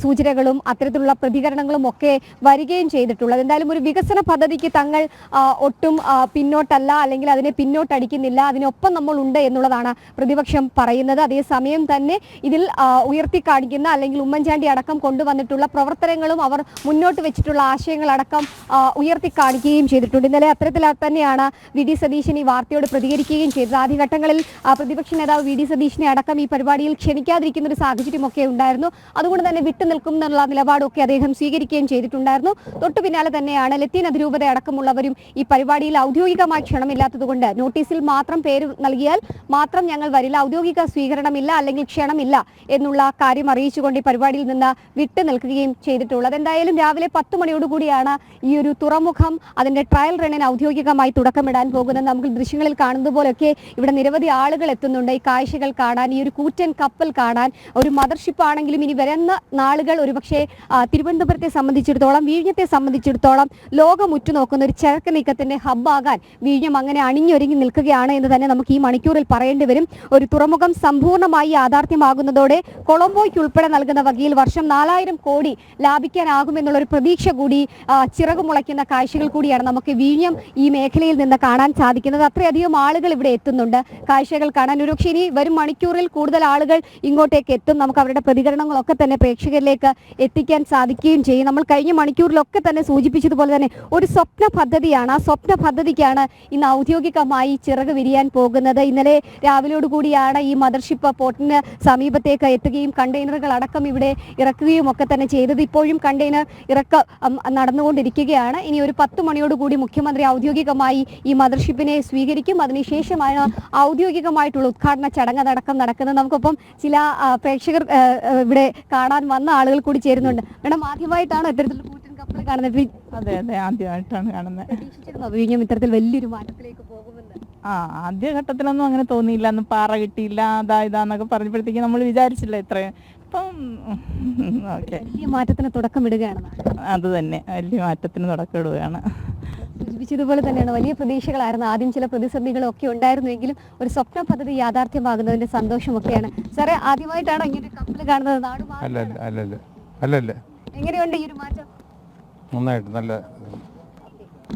സൂചനകളും അത്തരത്തിലുള്ള പ്രതികരണങ്ങളും ഒക്കെ വരികയും ചെയ്തിട്ടുള്ളത്. എന്തായാലും ഒരു വികസന പദ്ധതിക്ക് തങ്ങൾ ഒട്ടും പിന്നോട്ടല്ല അല്ലെങ്കിൽ അതിനെ പിന്നോട്ടടിക്കുന്നില്ല അതിനൊപ്പം നമ്മൾ ഉണ്ട് എന്നുള്ളതാണ് പ്രതിപക്ഷം പറയുന്നത്. അതേസമയം തന്നെ ഇതിൽ ഉയർത്തിക്കാണിക്കുന്ന ഉയർത്തി കാണിക്കുന്ന അല്ലെങ്കിൽ ഉമ്മൻചാണ്ടി അടക്കം കൊണ്ടുവന്നിട്ടുള്ള പ്രവർത്തനങ്ങളും അവർ മുന്നോട്ട് വെച്ചിട്ടുള്ള ആശയങ്ങളടക്കം ഉയർത്തിക്കാണിക്കുകയും ഉയർത്തി കാണിക്കുകയും ചെയ്തിട്ടുണ്ട്. ഇന്നലെ അത്തരത്തിൽ തന്നെയാണ് വി. ഡി. സതീശൻ ഈ വാർത്തയോട് പ്രതികരിക്കുകയും ചെയ്തത്. ആദ്യഘട്ടങ്ങളിൽ പ്രതിപക്ഷ നേതാവ് വി. ഡി. സതീശനെ അടക്കം ഈ പരിപാടിയിൽ ക്ഷണിക്കാതിരിക്കുന്ന ഒരു സാഹചര്യമൊക്കെ ഉണ്ടായിരുന്നു. അതുകൊണ്ട് തന്നെ വിട്ടുനിൽക്കും എന്നുള്ള നിലപാടൊക്കെ അദ്ദേഹം സ്വീകരിക്കുകയും ചെയ്തിട്ടുണ്ടായിരുന്നു. തൊട്ടു പിന്നാലെ തന്നെയാണ് ലത്തീൻ അതിരൂപത അടക്കമുള്ളവരും ഈ പരിപാടിയിൽ ഔദ്യോഗികമായി ക്ഷണമില്ലാത്തതുകൊണ്ട് നോട്ടീസിൽ മാത്രം പേര് നൽകിയാൽ മാത്രം ഞങ്ങൾ വരില്ല. ഔദ്യോഗിക സ്വീകരണമില്ല അല്ലെങ്കിൽ ക്ഷണമില്ല എന്നുള്ള കാര്യം അറിയിച്ചുകൊണ്ട് ഈ പരിപാടിയിൽ നിന്ന് വിട്ടു നിൽക്കുകയും ചെയ്തിട്ടുള്ളത്. എന്തായാലും രാവിലെ പത്ത് മണിയോടുകൂടിയാണ് ഈ ഒരു തുറമുഖം അതിന്റെ ട്രയൽ റണ്ണിന് ഔദ്യോഗികമായി തുടക്കമിടാൻ പോകുന്നത്. നമുക്ക് ദൃശ്യങ്ങളിൽ കാണുന്നത് പോലെയൊക്കെ ഇവിടെ നിരവധി ആളുകൾ എത്തുന്നുണ്ട്. ഈ കാഴ്ചകൾ കാണാൻ ഈ ഒരു കൂറ്റൻ കപ്പൽ കാണാൻ ഒരു മദർഷിപ്പ് ആണെങ്കിലും ഇനി വരുന്ന നാളുകൾ ഒരുപക്ഷെ തിരുവനന്തപുരത്തെ സംബന്ധിച്ചിടത്തോളം വീഴിഞ്ഞത്തെ സംബന്ധിച്ചിടത്തോളം ലോകം ഉറ്റുനോക്കുന്ന ഒരു ചരക്ക് നീക്കത്തിന്റെ ഹബ്ബാകാൻ വീഴ്ഞ്ഞം അങ്ങനെ അണിഞ്ഞൊരുങ്ങി നിൽക്കുകയാണ് എന്ന് തന്നെ നമുക്ക് ഈ മണിക്കൂറിൽ പറയേണ്ടി വരും. ഒരു തുറമുഖം സമ്പൂർണമായി യാഥാർത്ഥ്യമാകുന്നതോടെ കൊളംബോയ്ക്ക് ഉൾപ്പെടെ നൽകുന്ന വകയിൽ വർഷം നാലായിരം കോടി ലാഭിക്കാനാകുമെന്നുള്ള ഒരു പ്രതീക്ഷ കൂടി ചിറകുമുളയ്ക്കുന്ന ചിറക് മുളയ്ക്കുന്ന കാഴ്ചകൾ കൂടിയാണ് നമുക്ക് വീഴ്ഞ്ഞം ഈ മേഖലയിൽ നിന്ന് കാണാൻ സാധിക്കുന്നത്. അത്രയധികം ആളുകൾ ഇവിടെ എത്തുന്നുണ്ട്. കാഴ്ചകൾ കാണാൻ ഒരുപക്ഷെ ഇനി വരും മണിക്കൂറിൽ കൂടുതൽ ആളുകൾ ഇങ്ങോട്ടേക്ക് എത്തും. നമുക്ക് അവരുടെ പ്രതികരണങ്ങളൊക്കെ തന്നെ പ്രേക്ഷകരിലേക്ക് എത്തിക്കാൻ സാധിക്കുകയും ചെയ്യും. നമ്മൾ കഴിഞ്ഞ മണിക്കൂറിലൊക്കെ തന്നെ സൂചിപ്പിച്ചതുപോലെ തന്നെ ഒരു സ്വപ്ന പദ്ധതിയാണ്. ആ സ്വപ്ന പദ്ധതിക്കാണ് ഇന്ന് ഔദ്യോഗികമായി ചിറക് വിരിയാൻ പോകുന്നത്. ഇന്നലെ രാവിലെയോടുകൂടിയാണ് ഈ മദർഷിപ്പ് പോർട്ടിന് സമീപത്തേക്ക് എത്തുകയും കണ്ടെയ്നറുകൾ അടക്കം ഇവിടെ ഇറക്കുകയും ഒക്കെ തന്നെ ചെയ്തത്. ഇപ്പോഴും കണ്ടെയ്നർ ഇറക്ക നടന്നുകൊണ്ടിരിക്കുകയാണ്. ഇനി ഒരു പത്ത് മണിയോടുകൂടി മുഖ്യമന്ത്രി ഔദ്യോഗികമായി ഈ മദർഷിപ്പിനെ സ്വീകരിക്കും. അതിനുശേഷമാണ് ഔദ്യോഗികമായിട്ടുള്ള ഉദ്ഘാടന ചടങ്ങ് അടക്കം നടക്കുന്നത്. നമുക്കൊപ്പം ചില പ്രേക്ഷകർ ഇവിടെ കാണാൻ വന്ന ആളുകൾ കൂടി ചേരുന്നുണ്ട്. മേഡം ആദ്യമായിട്ടാണ് ഇത്തരത്തിലുള്ള കാണുന്നത് അതെ അതെ ആദ്യമായിട്ടാണ് കാണുന്നത്. പ്രതീക്ഷിച്ചിരുന്നോ? വിഴിഞ്ഞം ഇത്തരത്തിൽ വലിയൊരു മാറ്റത്തിലേക്ക് പോകുമെന്ന്. ആ ആദ്യ ഘട്ടത്തിലൊന്നും അങ്ങനെ തോന്നിയില്ല. അന്ന് പാറ കിട്ടിയില്ല അതാ ഇതാന്നൊക്കെ പറഞ്ഞപ്പോഴത്തേക്ക് നമ്മൾ വിചാരിച്ചില്ല ഇത്രയും. അപ്പം ഓക്കെ. വലിയ മാറ്റത്തിന് തുടക്കം ഇടുകയാണ്. അത് തന്നെ. വലിയ മാറ്റത്തിന് തുടക്കമിടുകയാണ് സൂചിപ്പിച്ചതുപോലെ തന്നെയാണ് വലിയ പ്രതീക്ഷകളായിരുന്നു. ആദ്യം ചില പ്രതിസന്ധികളും ഒക്കെ ഉണ്ടായിരുന്നുവെങ്കിലും ഒരു സ്വപ്ന പദ്ധതി യാഥാർത്ഥ്യമാകുന്നതിന്റെ സന്തോഷമൊക്കെയാണ്. സാറേ ആദ്യമായിട്ടാണ് ഇങ്ങനെ കപ്പൽ കാണുന്നത്? നാട് അല്ലല്ല അല്ല അല്ല അല്ലല്ല അല്ലല്ല. എങ്ങനെയുണ്ട് ഈ ഒരു മാറ്റം? നന്നായിട്ട് നല്ല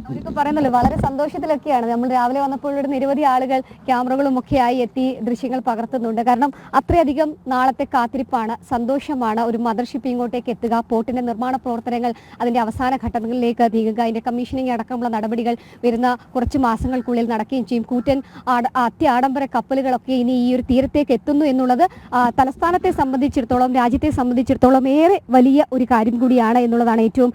അവരൊക്കെ പറയുന്നല്ലോ വളരെ സന്തോഷത്തിലൊക്കെയാണ്. നമ്മൾ രാവിലെ വന്നപ്പോൾ ഇവിടെ നിരവധി ആളുകൾ ക്യാമറകളും ഒക്കെ ആയി എത്തി ദൃശ്യങ്ങൾ പകർത്തുന്നുണ്ട്. കാരണം അത്രയധികം നാളത്തെ കാത്തിരിപ്പാണ് സന്തോഷമാണ് ഒരു മദർഷിപ്പ് ഇങ്ങോട്ടേക്ക് എത്തുക പോർട്ടിന്റെ നിർമ്മാണ പ്രവർത്തനങ്ങൾ അതിന്റെ അവസാന ഘട്ടങ്ങളിലേക്ക് നീങ്ങുക അതിന്റെ കമ്മീഷനിങ് അടക്കമുള്ള നടപടികൾ വരുന്ന കുറച്ച് മാസങ്ങൾക്കുള്ളിൽ നടക്കുകയും ചെയ്യും. കൂറ്റൻ അത്യ അത്യാഡംബര കപ്പലുകളൊക്കെ ഇനി ഈ ഒരു തീരത്തേക്ക് എത്തുന്നു എന്നുള്ളത് തലസ്ഥാനത്തെ സംബന്ധിച്ചിടത്തോളം രാജ്യത്തെ സംബന്ധിച്ചിടത്തോളം ഏറെ വലിയ ഒരു കാര്യം കൂടിയാണ് എന്നുള്ളതാണ് ഏറ്റവും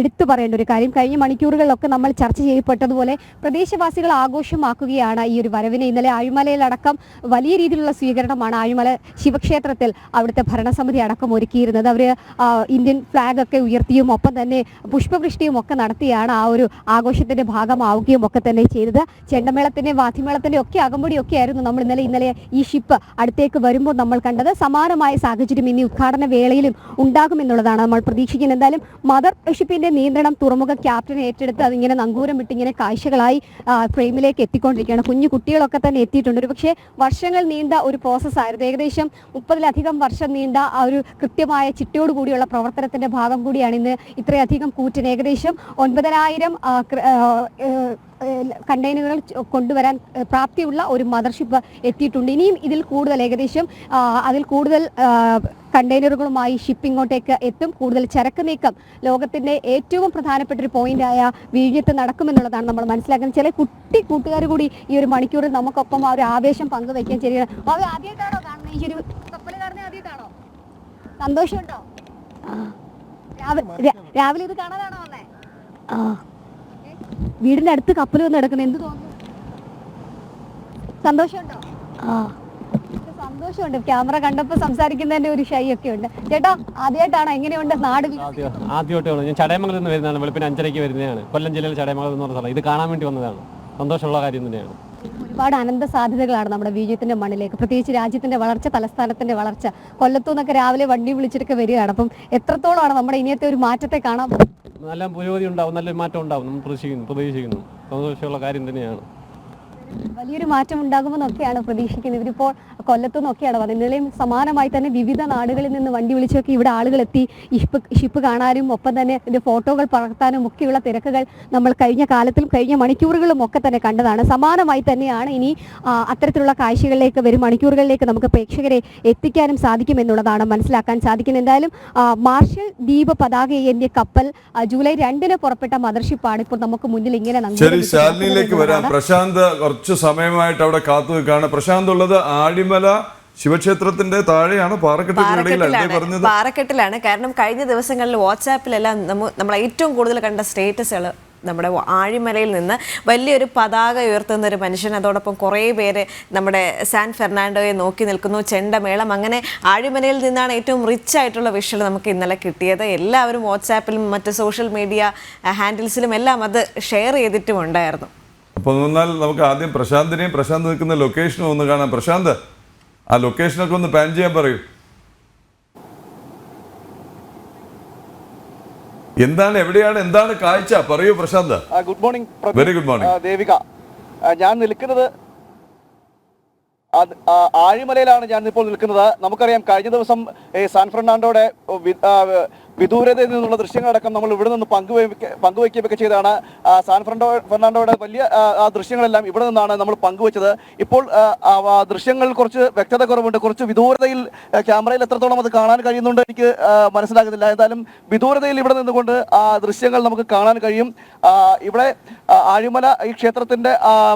എടുത്തു പറയേണ്ട ഒരു കാര്യം. കഴിഞ്ഞ മണിക്കൂറുകളിലൊക്കെ നമ്മൾ ചർച്ച ചെയ്യപ്പെട്ടതുപോലെ പ്രദേശവാസികൾ ആഘോഷമാക്കുകയാണ് ഈ ഒരു വരവിനെ. ഇന്നലെ ആഴിമലയിലടക്കം വലിയ രീതിയിലുള്ള സ്വീകരണമാണ് ആഴിമല ശിവക്ഷേത്രത്തിൽ അവിടുത്തെ ഭരണസമിതി അടക്കം ഒരുക്കിയിരുന്നത്. അവർ ഇന്ത്യൻ ഫ്ലാഗ് ഒക്കെ ഉയർത്തിയും ഒപ്പം തന്നെ പുഷ്പവൃഷ്ടിയും ഒക്കെ നടത്തിയാണ് ആ ഒരു ആഘോഷത്തിന്റെ ഭാഗമാവുകയും ഒക്കെ തന്നെ ചെയ്തത്. ചെണ്ടമേളത്തിന്റെ വാദ്യമേളത്തിന്റെ ഒക്കെ അകമ്പടിയൊക്കെ ആയിരുന്നു നമ്മൾ ഇന്നലെ ഇന്നലെ ഈ ഷിപ്പ് അടുത്തേക്ക് വരുമ്പോൾ നമ്മൾ കണ്ടത്. സമാനമായ സാഹചര്യം ഇനി ഉദ്ഘാടന വേളയിലും ഉണ്ടാകുമെന്നുള്ളതാണ് നമ്മൾ പ്രതീക്ഷിക്കുന്നത്. എന്തായാലും മദർ ഷിപ്പിന്റെ നിയന്ത്രണം തുറമുഖ ക്യാപ്റ്റൻ ഏറ്റെടുത്ത് അതിങ്ങനെ നങ്കൂരം വിട്ട് ഇങ്ങനെ കാഴ്ചകളായി ഫ്രെയിമിലേക്ക് എത്തിക്കൊണ്ടിരിക്കുകയാണ്. കുഞ്ഞു കുട്ടികളൊക്കെ തന്നെ എത്തിയിട്ടുണ്ട്. ഒരു പക്ഷേ വർഷങ്ങൾ നീണ്ട ഒരു പ്രോസസ്സായിരുന്നു ഏകദേശം മുപ്പതിലധികം വർഷം നീണ്ട ആ ഒരു കൃത്യമായ ചിട്ടയോട് കൂടിയുള്ള പ്രവർത്തനത്തിന്റെ ഭാഗം കൂടിയാണ് ഇന്ന് ഇത്രയധികം കൂറ്റൻ. ഏകദേശം ഒൻപതിനായിരം കണ്ടെയ്നറുകൾ കൊണ്ടുവരാൻ പ്രാപ്തിയുള്ള ഒരു മദർഷിപ്പ് എത്തിയിട്ടുണ്ട്. ഇനിയും ഇതിൽ കൂടുതൽ ഏകദേശം അതിൽ കൂടുതൽ കണ്ടെയ്നറുകളുമായി ഷിപ്പ് ഇങ്ങോട്ടേക്ക് എത്തും. കൂടുതൽ ചരക്ക് നീക്കം ലോകത്തിന്റെ ഏറ്റവും പ്രധാനപ്പെട്ട ഒരു പോയിന്റായ വീഴ്ചത്ത് നടക്കുമെന്നുള്ളതാണ് നമ്മൾ മനസ്സിലാക്കുന്നത്. ചില കുട്ടി കൂട്ടുകാർ കൂടി ഈ ഒരു മണിക്കൂറിൽ നമുക്കൊപ്പം ആ ഒരു ആവേശം പങ്കുവയ്ക്കാൻ ചെറിയ അവർ ആദ്യമായിട്ടാണോ കാണുന്നത്? ഈ ഒരു കപ്പൽ കാണുന്നത് ആദ്യമായിട്ടാണോ? സന്തോഷമുണ്ടോ? രാവിലെ ഇത് കാണാനാണോ വന്നേ? വീടിന്റെ അടുത്ത് കപ്പൽ വന്ന് കിടക്കുന്നത് എന്ത് തോന്നുന്നു? സന്തോഷമുണ്ടോ? സന്തോഷമുണ്ട്. ക്യാമറ കണ്ടപ്പോ സംസാരിക്കുന്നതിന്റെ ഒരു ഷൈ ഒക്കെ ഉണ്ട്. ചേട്ടാ ആദ്യമായിട്ടാണോ എങ്ങനെയുണ്ട് നാട് ആദ്യമായിട്ടാണ് ഞാൻ ചടയമംഗലത്ത് നിന്ന് വരുന്നതാണ്. വെളുപ്പിന് അഞ്ചരയ്ക്ക് വരുന്നതാണ്. കൊല്ലം ജില്ലയിൽ ചടയമംഗലം എന്ന് പറഞ്ഞ സ്ഥലം. ഇത് കാണാൻ വേണ്ടി വന്നതാണ്. സന്തോഷമുള്ള കാര്യം തന്നെയാണ്. ഒരുപാട് അനന്ത സാധ്യതകളാണ് നമ്മുടെ വിജയത്തിന്റെ മണ്ണിലേക്ക്. പ്രത്യേകിച്ച് രാജ്യത്തിന്റെ വളർച്ച തലസ്ഥാനത്തിന്റെ വളർച്ച. കൊല്ലത്തു നിന്നൊക്കെ രാവിലെ വണ്ടി വിളിച്ചിട്ടൊക്കെ വരികയാണ്. അപ്പം എത്രത്തോളമാണ് നമ്മുടെ ഇനിയത്തെ ഒരു മാറ്റത്തെ കാണാൻ നല്ല പുരോഗതി ഉണ്ടാവും നല്ല മാറ്റം ഉണ്ടാവും നമ്മൾ പ്രതീക്ഷിക്കുന്നു പ്രതീക്ഷിക്കുന്നു. സന്തോഷമുള്ള കാര്യം തന്നെയാണ്. വലിയൊരു മാറ്റം ഉണ്ടാകുമെന്നൊക്കെയാണ് പ്രതീക്ഷിക്കുന്നത്. ഇവരിപ്പോൾ കൊല്ലത്തു നിന്നൊക്കെയാണ് വന്നത്. ഇന്നലെയും സമാനമായി തന്നെ വിവിധ നാടുകളിൽ നിന്ന് വണ്ടി വിളിച്ചൊക്കെ ഇവിടെ ആളുകൾ എത്തി ഷിപ്പ് ഷിപ്പ് കാണാനും ഒപ്പം തന്നെ ഇതിന്റെ ഫോട്ടോകൾ പകർത്താനും ഒക്കെയുള്ള തിരക്കുകൾ നമ്മൾ കഴിഞ്ഞ കാലത്തിലും കഴിഞ്ഞ മണിക്കൂറുകളും ഒക്കെ തന്നെ കണ്ടതാണ്. സമാനമായി തന്നെയാണ് ഇനി അത്തരത്തിലുള്ള കാഴ്ചകളിലേക്ക് വരും മണിക്കൂറുകളിലേക്ക് നമുക്ക് പ്രേക്ഷകരെ എത്തിക്കാനും സാധിക്കും എന്നുള്ളതാണ് മനസ്സിലാക്കാൻ സാധിക്കുന്നത്. എന്തായാലും മാർഷൽ ദ്വീപ് പതാക എന്റെ കപ്പൽ ജൂലൈ രണ്ടിന് പുറപ്പെട്ട മദർഷിപ്പാണ് ഇപ്പോൾ നമുക്ക് മുന്നിൽ ഇങ്ങനെ നന്ദി ശരി വിട്ട് ശാലിനിയിലേക്ക് വരാം. പ്രശാന്ത് കുറച്ച് സമയമായിട്ട് അവിടെ കാത്തു നിൽക്കുകയാണ്. പ്രശാന്ത് ഉള്ളത് ആഴിമല ശിവക്ഷേത്രത്തിന്റെ താഴെയാണ് പാറക്കെട്ടിലാണ്. കാരണം കഴിഞ്ഞ ദിവസങ്ങളിൽ വാട്സാപ്പിലെല്ലാം നമ്മ നമ്മൾ ഏറ്റവും കൂടുതൽ കണ്ട സ്റ്റേറ്റസുകൾ നമ്മുടെ ആഴിമലയിൽ നിന്ന് വലിയൊരു പതാക ഉയർത്തുന്ന ഒരു മനുഷ്യൻ. അതോടൊപ്പം കുറേ പേര് നമ്മുടെ സാൻ ഫെർണാണ്ടോയെ നോക്കി നിൽക്കുന്നു. ചെണ്ടമേളം. അങ്ങനെ ആഴിമലയിൽ നിന്നാണ് ഏറ്റവും റിച്ച് ആയിട്ടുള്ള വിഷ്വൽ നമുക്ക് ഇന്നലെ കിട്ടിയത്. എല്ലാവരും വാട്സാപ്പിലും മറ്റ് സോഷ്യൽ മീഡിയ ഹാൻഡിൽസിലും എല്ലാം അത് ഷെയർ ചെയ്തിട്ടും ഉണ്ടായിരുന്നു അപ്പോൾ എന്നാൽ നമുക്ക് ആദ്യം പ്രശാന്തിനെയും പ്രശാന്ത് നിൽക്കുന്ന ലൊക്കേഷനും ഒന്ന് കാണാം. പ്രശാന്ത് ആ ലൊക്കേഷനൊക്കെ ഒന്ന് പാൻ ചെയ്യാൻ പറയൂ. എന്താണ് എവിടെയാണ് എന്താണ് കാഴ്ച? പറയൂ Prashant. Good morning very good morning Devika. ഞാൻ നിൽക്കുന്നത് ആഴിമലയിലാണ് ഞാൻ ഇപ്പോൾ നിൽക്കുന്നത്. നമുക്കറിയാം കഴിഞ്ഞ ദിവസം സാൻ ഫെർണാണ്ടോയുടെ വിദൂരതയിൽ നിന്നുള്ള ദൃശ്യങ്ങളടക്കം നമ്മൾ ഇവിടെ നിന്ന് പങ്കുവയ്ക്ക പങ്കുവയ്ക്കുകയൊക്കെ ചെയ്താണ് സാൻ ഫ്രണ്ടോ ഫെർണാണ്ടോയുടെ വലിയ ആ, ദൃശ്യങ്ങളെല്ലാം ഇവിടെ നിന്നാണ് നമ്മൾ പങ്കുവച്ചത്. ഇപ്പോൾ ദൃശ്യങ്ങൾ കുറച്ച് വ്യക്തത കുറവുണ്ട്. കുറച്ച് വിദൂരതയിൽ ക്യാമറയിൽ എത്രത്തോളം അത് കാണാൻ കഴിയുന്നുണ്ട് എനിക്ക് മനസ്സിലാകുന്നില്ല. എന്തായാലും വിദൂരതയിൽ ഇവിടെ നിന്നുകൊണ്ട് ആ ദൃശ്യങ്ങൾ നമുക്ക് കാണാൻ കഴിയും. ഇവിടെ ആഴിമല ഈ ക്ഷേത്രത്തിന്റെ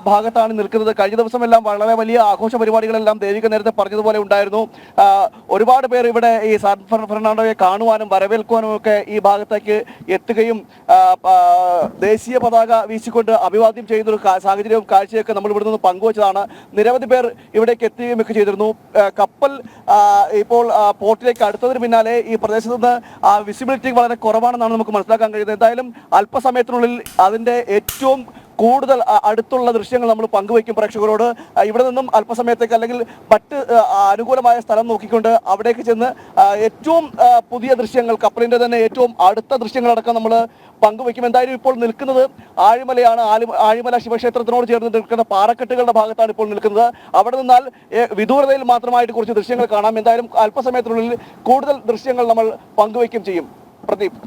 ഭാഗത്താണ് നിൽക്കുന്നത്. കഴിഞ്ഞ ദിവസമെല്ലാം വളരെ വലിയ ആഘോഷ പരിപാടികളെല്ലാം ദേവിക നേരത്തെ പറഞ്ഞതുപോലെ ഉണ്ടായിരുന്നു. ഒരുപാട് പേർ ഇവിടെ ഈ സാൻ ഫെർ- ഫെർണാണ്ടോയെ കാണുവാനും വരവേൽക്കുവാനും ഒക്കെ ഈ ഭാഗത്തേക്ക് എത്തുകയും ദേശീയ പതാക വീശിക്കൊണ്ട് അഭിവാദ്യം ചെയ്യുന്ന ഒരു സാഹചര്യവും കാഴ്ചയൊക്കെ നമ്മൾ ഇവിടെ നിന്ന് പങ്കുവച്ചതാണ്. നിരവധി പേർ ഇവിടേക്ക് എത്തുകയും ഒക്കെ ചെയ്തിരുന്നു. കപ്പൽ ഇപ്പോൾ പോർട്ടിലേക്ക് അടുത്തതിന് പിന്നാലെ ഈ പ്രദേശത്ത് നിന്ന് ആ വിസിബിലിറ്റി വളരെ കുറവാണെന്നാണ് നമുക്ക് മനസ്സിലാക്കാൻ കഴിയുന്നത്. എന്തായാലും അല്പസമയത്തിനുള്ളിൽ അതിന്റെ ഏറ്റവും കൂടുതൽ അടുത്തുള്ള ദൃശ്യങ്ങൾ നമ്മൾ പങ്കുവയ്ക്കും പ്രേക്ഷകരോട്. ഇവിടെ നിന്നും അല്പസമയത്തേക്ക് അല്ലെങ്കിൽ മറ്റ് അനുകൂലമായ സ്ഥലം നോക്കിക്കൊണ്ട് അവിടേക്ക് ചെന്ന് ഏറ്റവും പുതിയ ദൃശ്യങ്ങൾ കപ്പലിന്റെ തന്നെ ഏറ്റവും അടുത്ത ദൃശ്യങ്ങളടക്കം നമ്മൾ പങ്കുവയ്ക്കും. എന്തായാലും ഇപ്പോൾ നിൽക്കുന്നത് ആഴിമലയാണ്. ആഴിമല ശിവക്ഷേത്രത്തിനോട് ചേർന്ന് നിൽക്കുന്ന പാറക്കെട്ടുകളുടെ ഭാഗത്താണ് ഇപ്പോൾ നിൽക്കുന്നത്. അവിടെ നിന്നാൽ വിദൂരതയിൽ മാത്രമായിട്ട് കുറച്ച് ദൃശ്യങ്ങൾ കാണാം. എന്തായാലും അല്പസമയത്തിനുള്ളിൽ കൂടുതൽ ദൃശ്യങ്ങൾ നമ്മൾ പങ്കുവയ്ക്കും ചെയ്യും. പ്രദീപ്.